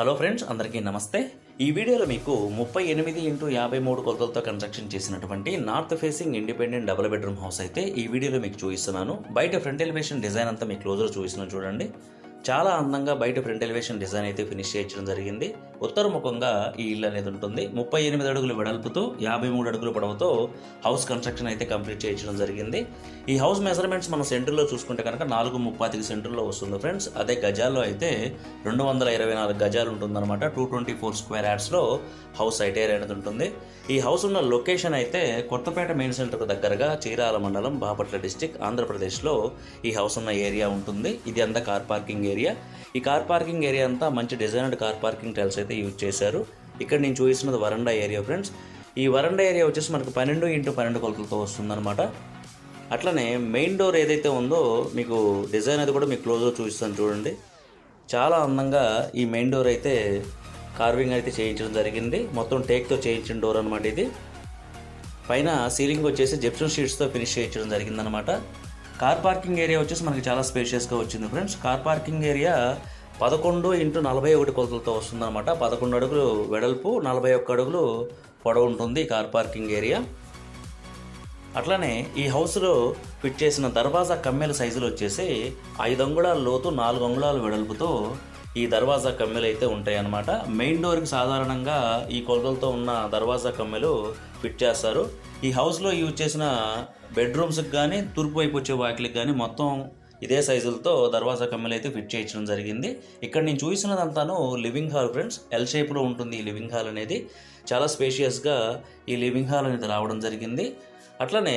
Hello friends అందరికీ నమస్తే. ఈ వీడియోలో మీకు ముప్పై ఎనిమిది ఇంటూ యాభై మూడు కొలతలతో కన్స్ట్రక్షన్ చేసినటువంటి north facing independent double bedroom house అయితే ఈ వీడియోలో మీకు చూపిస్తున్నాను. బయట ఫ్రంట్ ఎలివేషన్ డిజైన్ అంతా మీకు క్లోజర్ చూపిస్తున్నాను చూడండి. చాలా అందంగా బయట ఫ్రంట్ ఎలివేషన్ డిజైన్ అయితే ఫినిష్ చేయించడం జరిగింది. ఉత్తరముఖంగా ఈ ఇల్లు అనేది ఉంటుంది. ముప్పై ఎనిమిది అడుగులు వెడల్పుతో యాభై మూడు అడుగుల పొడవుతో హౌస్ కన్స్ట్రక్షన్ అయితే కంప్లీట్ చేయించడం జరిగింది. ఈ హౌస్ మెజర్మెంట్స్ మనం సెంటర్లో చూసుకుంటే కనుక నాలుగు ముప్పాతికి సెంటర్లో వస్తుంది ఫ్రెండ్స్. అదే గజాల్లో అయితే రెండు వందల ఇరవై నాలుగు గజాలు ఉంటుందన్నమాట. టూ ట్వంటీ ఫోర్ స్క్వేర్ యాడ్స్లో హౌస్ సైట్ అనేది ఉంటుంది. ఈ హౌస్ ఉన్న లొకేషన్ అయితే కొత్తపేట మెయిన్ సెంటర్కు దగ్గరగా చీరాల మండలం బాపట్ల డిస్టిక్ ఆంధ్రప్రదేశ్లో ఈ హౌస్ ఉన్న ఏరియా ఉంటుంది. ఇది అంతా కార్ పార్కింగ్ ఏరియా. ఈ కార్ పార్కింగ్ ఏరియా అంతా మంచి డిజైనర్డ్ కార్ పార్కింగ్ టైల్స్ అయితే యూజ్ చేశారు. ఇక్కడ నేను చూపిస్తున్నది వరండా ఏరియా ఫ్రెండ్స్. ఈ వరండా ఏరియా వచ్చేసి మనకు పన్నెండు ఇంటూ పన్నెండు కొలతలతో వస్తుందన్నమాట. అట్లనే మెయిన్ డోర్ ఏదైతే ఉందో మీకు డిజైన్ అది కూడా మీకు క్లోజ్లో చూపిస్తాను చూడండి. చాలా అందంగా ఈ మెయిన్ డోర్ అయితే కార్వింగ్ అయితే చేయించడం జరిగింది. మొత్తం టేక్తో చేయించిన డోర్ అనమాట ఇది. పైన సీలింగ్ వచ్చేసి జెప్సన్ షీట్స్తో ఫినిష్ చేయించడం జరిగిందనమాట కార్ పార్కింగ్ ఏరియా వచ్చేసి మనకి చాలా స్పేషియస్గా వచ్చింది ఫ్రెండ్స్ కార్ పార్కింగ్ ఏరియా పదకొండు ఇంటూ నలభై ఒకటి కొలతలతో వస్తుందన్నమాట. పదకొండు అడుగులు వెడల్పు నలభై ఒక్క అడుగులు పొడవు ఉంటుంది కార్ పార్కింగ్ ఏరియా అట్లానే ఈ హౌస్లో ఫిట్ చేసిన దర్వాజా కమ్మెల సైజులు వచ్చేసి ఐదు అంగుళాల లోతు నాలుగు అంగుళాల వెడల్పుతో ఈ దర్వాజా కమ్మెలు అయితే ఉంటాయి అన్నమాట మెయిన్ డోర్కి సాధారణంగా ఈ కొలతలతో ఉన్న దర్వాజా కమ్మెలు ఫిట్ చేస్తారు. ఈ హౌస్లో యూజ్ చేసిన బెడ్రూమ్స్కి కానీ తూర్పు వైపు వచ్చే వాకిలికి కానీ మొత్తం ఇదే సైజులతో దర్వాజా కమ్మెలు అయితే ఫిట్ చేయించడం జరిగింది. ఇక్కడ నేను చూసినదంతాను లివింగ్ హాల్ ఫ్రెండ్స్ ఎల్ షేప్లో ఉంటుంది ఈ లివింగ్ హాల్ అనేది. చాలా స్పేషియస్గా ఈ లివింగ్ హాల్ అనేది రావడం జరిగింది. అట్లనే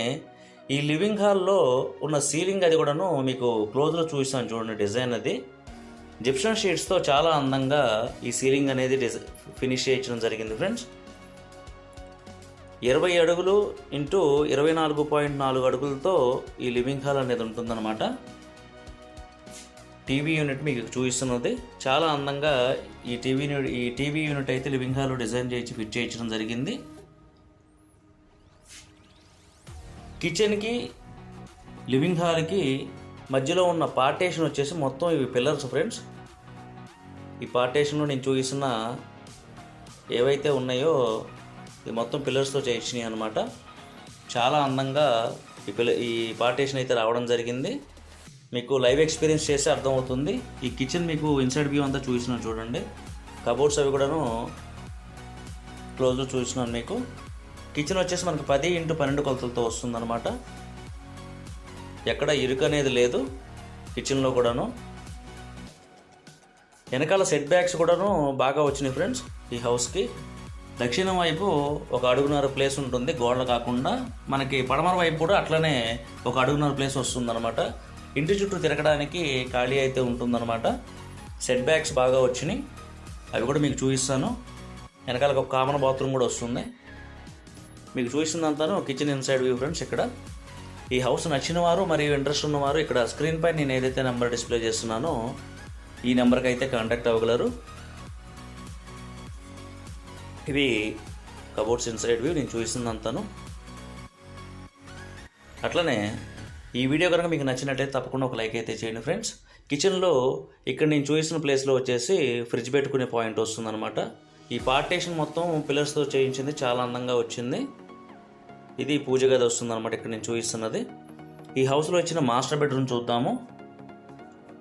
ఈ లివింగ్ హాల్లో ఉన్న సీలింగ్ అది కూడాను మీకు క్లోజ్లో చూపిస్తాను చూడండి డిజైన్ అది. జిప్షన్ షీట్స్తో చాలా అందంగా ఈ సీలింగ్ అనేది డిజై ఫినిష్ చేయించడం జరిగింది ఫ్రెండ్స్. ఇరవై అడుగులు ఇంటూ ఇరవై నాలుగు పాయింట్ నాలుగు అడుగులతో ఈ లివింగ్ హాల్ అనేది ఉంటుందన్నమాట. టీవీ యూనిట్ మీకు చూపిస్తున్నది. చాలా అందంగా ఈ టీవీ ఈ టీవీ యూనిట్ అయితే లివింగ్ హాల్లో డిజైన్ చేయించి ఫిట్ చేయించడం జరిగింది. కిచెన్కి లివింగ్ హాల్కి మధ్యలో ఉన్న పార్టేషన్ వచ్చేసి మొత్తం ఇవి పిల్లర్స్ ఫ్రెండ్స్. ఈ పార్టేషన్లో నేను చూపిస్తున్న ఏవైతే ఉన్నాయో ఇది మొత్తం పిల్లర్స్తో చేయించినాయి అనమాట చాలా అందంగా ఈ పిల్ల ఈ పార్టేషన్ అయితే రావడం జరిగింది. మీకు లైవ్ ఎక్స్పీరియన్స్ చేస్తే అర్థమవుతుంది. ఈ కిచెన్ మీకు ఇన్సైడ్ వ్యూ అంతా చూపిస్తున్నాను చూడండి. కబోర్డ్స్ అవి కూడాను క్లోజ్లో చూసినాను మీకు. కిచెన్ వచ్చేసి మనకు పది ఇంటూ పన్నెండు కొలతలతో వస్తుందన్నమాట. ఎక్కడ ఇరుకు అనేది లేదు కిచెన్లో కూడాను. వెనకాల సెట్ బ్యాక్స్ కూడాను బాగా వచ్చినాయి ఫ్రెండ్స్ ఈ హౌస్కి దక్షిణం వైపు ఒక అడుగున్నర ప్లేస్ ఉంటుంది. గోడలు కాకుండా మనకి పడమర వైపు కూడా అట్లనే ఒక అడుగున్నర ప్లేస్ వస్తుందన్నమాట. ఇంటి చుట్టూ తిరగడానికి ఖాళీ అయితే ఉంటుందన్నమాట. సెట్ బ్యాక్స్ బాగా వచ్చినాయి. అవి కూడా మీకు చూపిస్తాను. వెనకాల ఒక కామన్ బాత్రూమ్ కూడా వస్తుంది. మీకు చూసిందంతాను కిచెన్ ఇన్సైడ్ వ్యూ ఫ్రెండ్స్ ఇక్కడ. ఈ హౌస్ నచ్చిన వారు మరియు ఇంట్రెస్ట్ ఉన్నవారు ఇక్కడ స్క్రీన్ పై నేను ఏదైతే నెంబర్ డిస్ప్లే చేస్తున్నానో ఈ నెంబర్కి అయితే కాంటాక్ట్ అవ్వగలరు. ఇవి కబోర్డ్స్ ఇన్సైడ్ వ్యూ నేను చూపిస్తుందంతాను అట్లనే ఈ వీడియో కనుక మీకు నచ్చినట్లయితే తప్పకుండా ఒక లైక్ అయితే చేయండి ఫ్రెండ్స్. కిచెన్లో ఇక్కడ నేను చూసిన ప్లేస్లో వచ్చేసి ఫ్రిడ్జ్ పెట్టుకునే పాయింట్ వస్తుందన్నమాట. ఈ పార్టేషన్ మొత్తం పిల్లర్స్తో చేయించింది చాలా అందంగా వచ్చింది. ఇది పూజ గది వస్తుందన్నమాట ఇక్కడ నేను చూపిస్తున్నది. ఈ హౌస్లో ఇచ్చిన మాస్టర్ బెడ్రూమ్ చూద్దాము.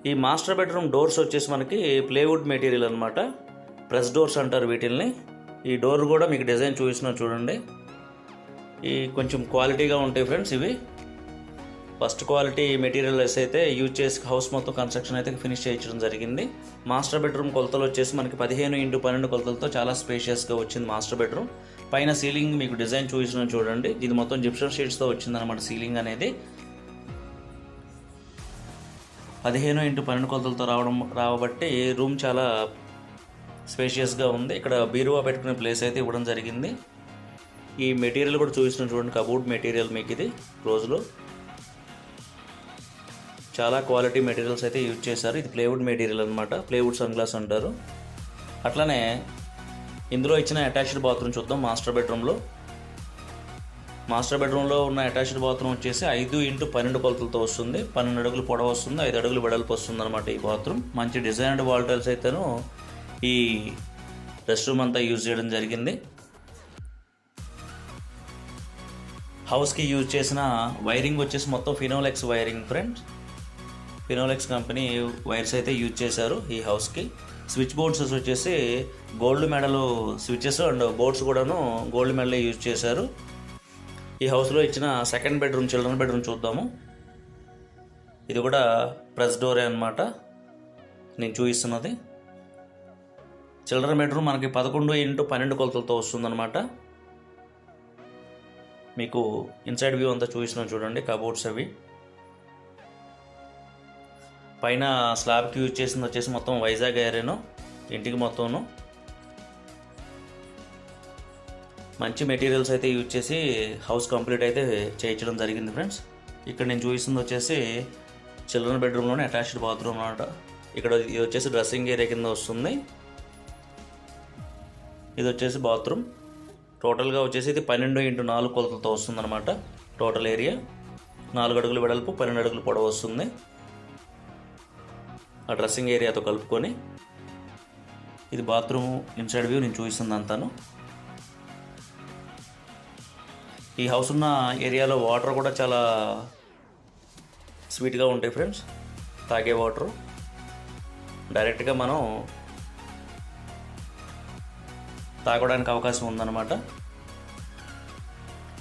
ఈ మాస్టర్ బెడ్రూమ్ డోర్స్ వచ్చేసి మనకి ప్లేవుడ్ మెటీరియల్ అనమాట ప్రెస్ డోర్స్ అంటారు వీటిల్ని. ఈ డోర్ కూడా మీకు డిజైన్ చూపిస్తున్నా చూడండి. ఈ కొంచెం క్వాలిటీగా ఉంటాయి ఫ్రెండ్స్ ఇవి. ఫస్ట్ క్వాలిటీ మెటీరియల్స్ అయితే యూజ్ చేసి హౌస్ మొత్తం కన్స్ట్రక్షన్ అయితే ఫినిష్ చేయించడం జరిగింది. మాస్టర్ బెడ్రూమ్ కొలతలు వచ్చేసి మనకి పదిహేను ఇంటూ పన్నెండు కొలతలతో చాలా స్పేషియస్గా వచ్చింది మాస్టర్ బెడ్రూమ్ పైన సీలింగ్ మీకు డిజైన్ చూసిన చూడండి. ఇది మొత్తం జిప్షన్ షీట్స్తో వచ్చిందనమాట సీలింగ్ అనేది. పదిహేను ఇంటూ పన్నెండు కొలతలతో రావడం రాబట్టి రూమ్ చాలా స్పేషియస్గా ఉంది. ఇక్కడ బీరువా పెట్టుకునే ప్లేస్ అయితే ఇవ్వడం జరిగింది. ఈ మెటీరియల్ కూడా చూసిన చూడండి. కబోర్డ్ మెటీరియల్ మీకు ఇది రోజులో. చాలా క్వాలిటీ మెటీరియల్స్ అయితే యూజ్ చేశారు. ఇది ప్లేవుడ్ మెటీరియల్ అనమాట ప్లేవుడ్ సన్ గ్లాస్ అంటారు. అట్లనే ఇందులో ఇచ్చిన అటాచ్డ్ బాత్రూమ్ చూద్దాం మాస్టర్ బెడ్రూమ్లో. మాస్టర్ బెడ్రూమ్లో ఉన్న అటాచ్డ్ బాత్రూమ్ వచ్చేసి ఐదు ఇంటూ పన్నెండు కొలతలతో వస్తుంది. పన్నెండు అడుగులు పొడవు వస్తుంది ఐదు అడుగులు వెడల్పు వస్తుంది అనమాట ఈ బాత్రూమ్. మంచి డిజైన్డ్ వాల్ టైల్స్ అయితేను ఈ రెస్ట్ రూమ్ అంతా యూజ్ చేయడం జరిగింది. హౌస్కి యూజ్ చేసిన వైరింగ్ వచ్చేసి మొత్తం Finolex wiring friends. Finolex company wires అయితే యూజ్ చేశారు ఈ హౌస్కి. స్విచ్ బోర్డ్స్ వచ్చేసి gold medal switches and boards కూడాను గోల్డ్ మెడలే యూజ్ చేశారు. ఈ హౌస్లో ఇచ్చిన సెకండ్ బెడ్రూమ్ చిల్డ్రన్ బెడ్రూమ్ చూద్దాము. ఇది కూడా ప్రెస్ డోరే అనమాట నేను చూపిస్తున్నది. చిల్డ్రన్ బెడ్రూమ్ మనకి పదకొండు ఇంటూ పన్నెండు కొలతలతో వస్తుందన్నమాట. మీకు ఇన్సైడ్ వ్యూ అంతా చూపిస్తున్నాను చూడండి కబోర్డ్స్ అవి. పైన స్లాబ్కి యూజ్ చేసింది వచ్చేసి మొత్తం వైజాగ్ ఏరియాను ఇంటికి మొత్తము మంచి మెటీరియల్స్ అయితే యూజ్ చేసి హౌస్ కంప్లీట్ అయితే చేయించడం జరిగింది ఫ్రెండ్స్ ఇక్కడ నేను చూపిస్తుంది వచ్చేసి చిల్డ్రన్ బెడ్రూమ్లోనే అటాచ్డ్ బాత్రూమ్ అనమాట ఇక్కడ ఇది వచ్చేసి డ్రెస్సింగ్ ఏరియా కింద వస్తుంది. ఇది వచ్చేసి బాత్రూమ్ టోటల్గా వచ్చేసి ఇది పన్నెండు ఇంటూ నాలుగు కొలతలతో వస్తుందన్నమాట. టోటల్ ఏరియా నాలుగు అడుగులు వెడల్పు పన్నెండు అడుగులు పొడవు వస్తుంది. ఆ డ్రెస్సింగ్ ఏరియాతో కలుపుకొని ఇది బాత్రూమ్ ఇన్సైడ్ వ్యూ నేను చూపిస్తుంది అంతాను ఈ హౌస్ ఉన్న ఏరియాలో వాటర్ కూడా చాలా స్వీట్గా ఉంటాయి ఫ్రెండ్స్ తాగే వాటరు డైరెక్ట్గా మనం తాగడానికి అవకాశం ఉందన్నమాట.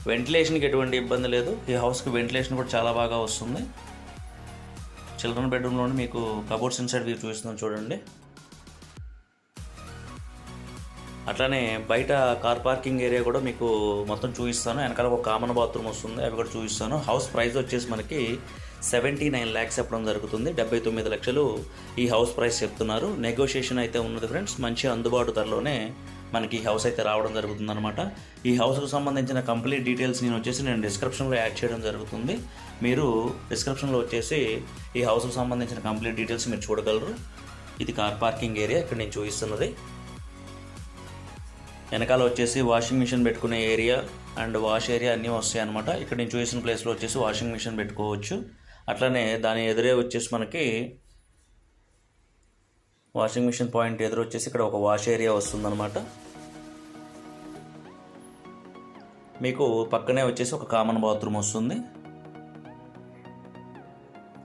వెంటిలేషన్కి ఎటువంటి ఇబ్బంది లేదు. ఈ హౌస్కి వెంటిలేషన్ కూడా చాలా బాగా వస్తుంది. చిల్డ్రన్ బెడ్రూమ్లోనే మీకు కబోర్డ్స్ ఇన్సైడ్ వ్యూ చూస్తున్నాను చూడండి. అట్లానే బయట కార్ పార్కింగ్ ఏరియా కూడా మీకు మొత్తం చూపిస్తాను. వెనకాల ఒక కామన్ బాత్రూమ్ వస్తుంది అవి కూడా చూపిస్తాను. హౌస్ ప్రైస్ వచ్చేసి మనకి సెవెంటీ నైన్ ల్యాక్స్ చెప్పడం జరుగుతుంది. డెబ్బై తొమ్మిది లక్షలు ఈ హౌస్ ప్రైస్ చెప్తున్నారు. నెగోషియేషన్ అయితే ఉన్నది ఫ్రెండ్స్. మంచి అందుబాటు ధరలోనే మనకి ఈ హౌస్ అయితే రావడం జరుగుతుంది అనమాట ఈ హౌస్కు సంబంధించిన కంప్లీట్ డీటెయిల్స్ నేను వచ్చేసి నేను డిస్క్రిప్షన్లో యాడ్ చేయడం జరుగుతుంది. మీరు డిస్క్రిప్షన్లో వచ్చేసి ఈ హౌస్కు సంబంధించిన కంప్లీట్ డీటెయిల్స్ మీరు చూడగలరు. ఇది కార్ పార్కింగ్ ఏరియా ఇక్కడ నేను చూపిస్తున్నది. వెనకాల వచ్చేసి వాషింగ్ మిషన్ పెట్టుకునే ఏరియా అండ్ వాష్ ఏరియా అన్నీ వస్తాయి అనమాట ఇక్కడ నేను చూసిన ప్లేస్లో వచ్చేసి వాషింగ్ మిషన్ పెట్టుకోవచ్చు. అట్లనే దాని ఎదురే వచ్చేసి మనకి వాషింగ్ మిషన్ పాయింట్ ఎదురు వచ్చేసి ఇక్కడ ఒక వాష్ ఏరియా వస్తుందన్నమాట. మీకు పక్కనే వచ్చేసి ఒక కామన్ బాత్రూమ్ వస్తుంది.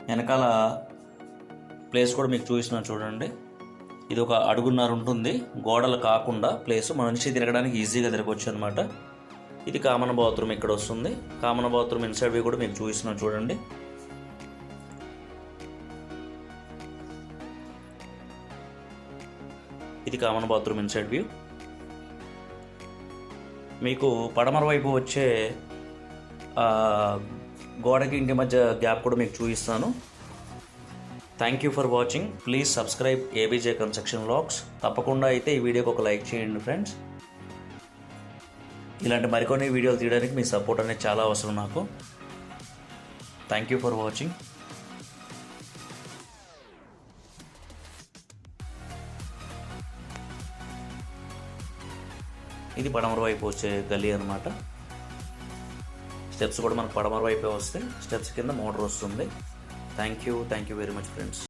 వెనకాల ప్లేస్ కూడా మీకు చూపిస్తున్నా చూడండి. ఇది ఒక అడుగున్నర ఉంటుంది. గోడలు కాకుండా ప్లేస్ మనిషి తిరగడానికి ఈజీగా తిరగవచ్చు అనమాట ఇది కామన్ బాత్రూమ్ ఇక్కడ వస్తుంది. కామన్ బాత్రూమ్ ఇన్సైడ్ వ్యూ కూడా మీకు చూపిస్తున్నాను చూడండి. ఇది కామన్ బాత్రూమ్ ఇన్సైడ్ వ్యూ. మీకు పడమర వైపు వచ్చే గోడకి ఇంటి మధ్య గ్యాప్ కూడా మీకు చూపిస్తాను. Thank you for watching please subscribe ABJ construction lakhs తప్పకుండా అయితే ఈ వీడియోకి ఒక లైక్ చేయండి ఫ్రెండ్స్ ఇలాంటి మరికొన్ని వీడియోలు తీయడానికి మీ సపోర్ట్ అనేది చాలా అవసరం నాకు. థ్యాంక్ యూ ఫర్ వాచింగ్ ఇది పడమర వైపు వచ్చే గల్లీ అనమాట స్టెప్స్ కూడా మనకు పడమర వైపే వస్తాయి. స్టెప్స్ కింద మోటార్ వస్తుంది. Thank you thank you very much friends